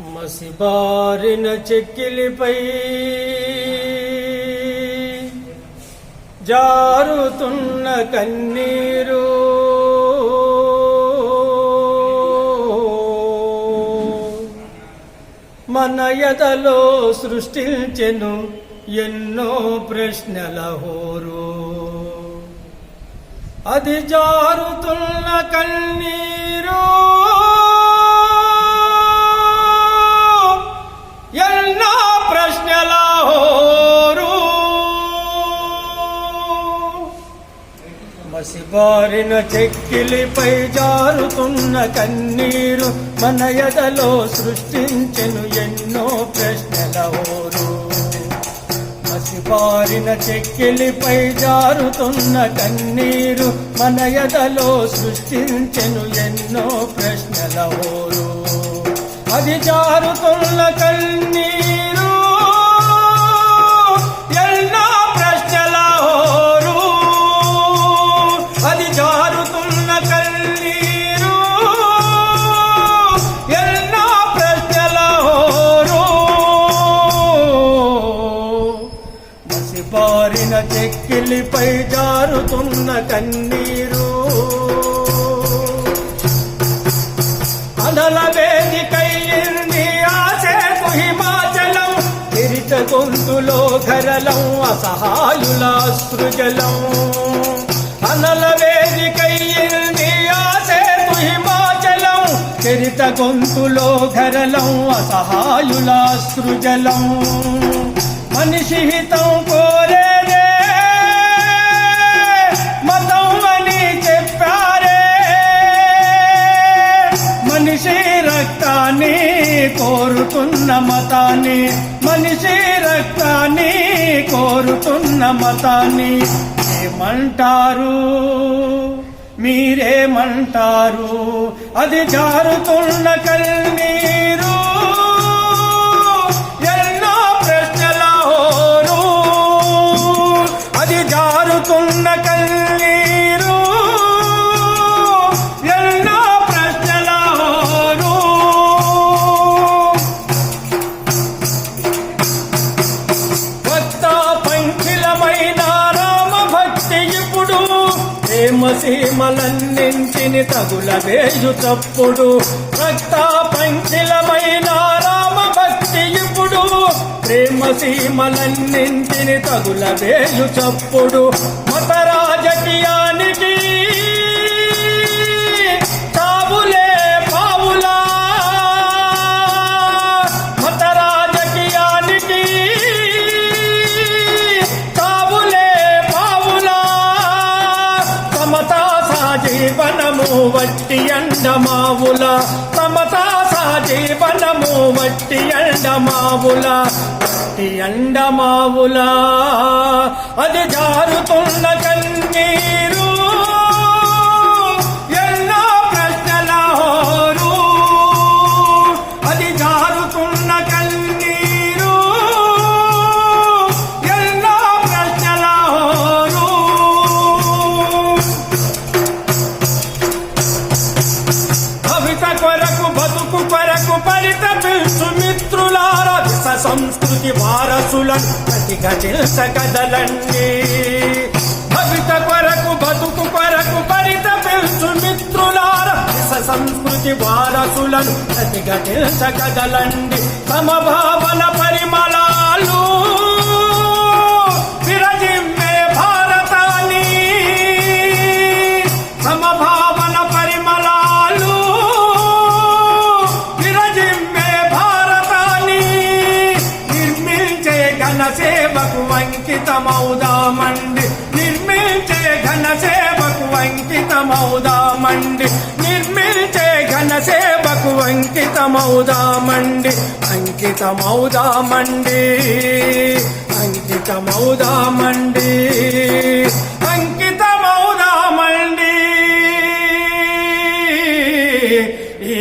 మసిబారిన చెక్కిలిపై జారుతున్న కన్నీరు. మన ఎదలో సృష్టించెను ఎన్నో ప్రశ్నల హోరు. అది జారుతున్న కన్నీరు. సిబారిన చెక్కిలిపై జారుతున్న కన్నీరు మన ఎదలో సృష్టించెను ఎన్నో ప్రశ్నల ఓరు. మసిబారిన చెక్కిలిపై జారుతున్న కన్నీరు మన ఎదలో సృష్టించెను ఎన్నో ప్రశ్నల ఓరు. అది జారుతున్న కన్నీరు మసిపారిన చెక్కిలిపై జారుతున్న కన్నీరు. అనల వేదికై ఆసేపు హిమాచలం తిరిత గొంతులో ఘరలం అసహాయుల సృజలం. అనల వేదికై ఆసేపు హిమాచలం చరిత గొంతులో ఘరలం అసహాయుల సృజలం. మనిషి హితం కో మనిషి రక్తాన్ని కోరుతున్న మతాన్ని మనిషి రక్తాన్ని కోరుతున్న మతాన్ని ఏమంటారు? మీరేమంటారు? అది జారుతున్న కన్నీరు ప్రేమ సీమలన్నింటిని తగుల వేయు తప్పుడు రక్త పంచిలమైన రామ భక్తి ఇప్పుడు. ప్రేమ సీమలన్నింటిని తగుల వేయు చప్పుడు. మత రాజకీయానికి ఎండమావుల సమతా సాజీవనము వట్టి ఎండమావుల వట్టి ఎండమావుల. అది జారుతున్న కన్నీరు కొరకు సుమిత్రులార మిత్రులార సంస్కృతి వారసులను ప్రతిఘటించ కదలండి భవిత కొరకు బతుకు కొరకు పరితపిల్చు సుమిత్రులార విష సంస్కృతి వారసులను ప్రతిఘటించ కదలండి సమభావన సేవకు అంకితమౌదామండి నిర్మించే ఘన సేవకు అంకితమౌదామండి నిర్మించే ఘన సేవకు అంకితమౌదామండి అంకితమౌదామండి అంకితమౌదామండి అంకితమౌదామండి ఈ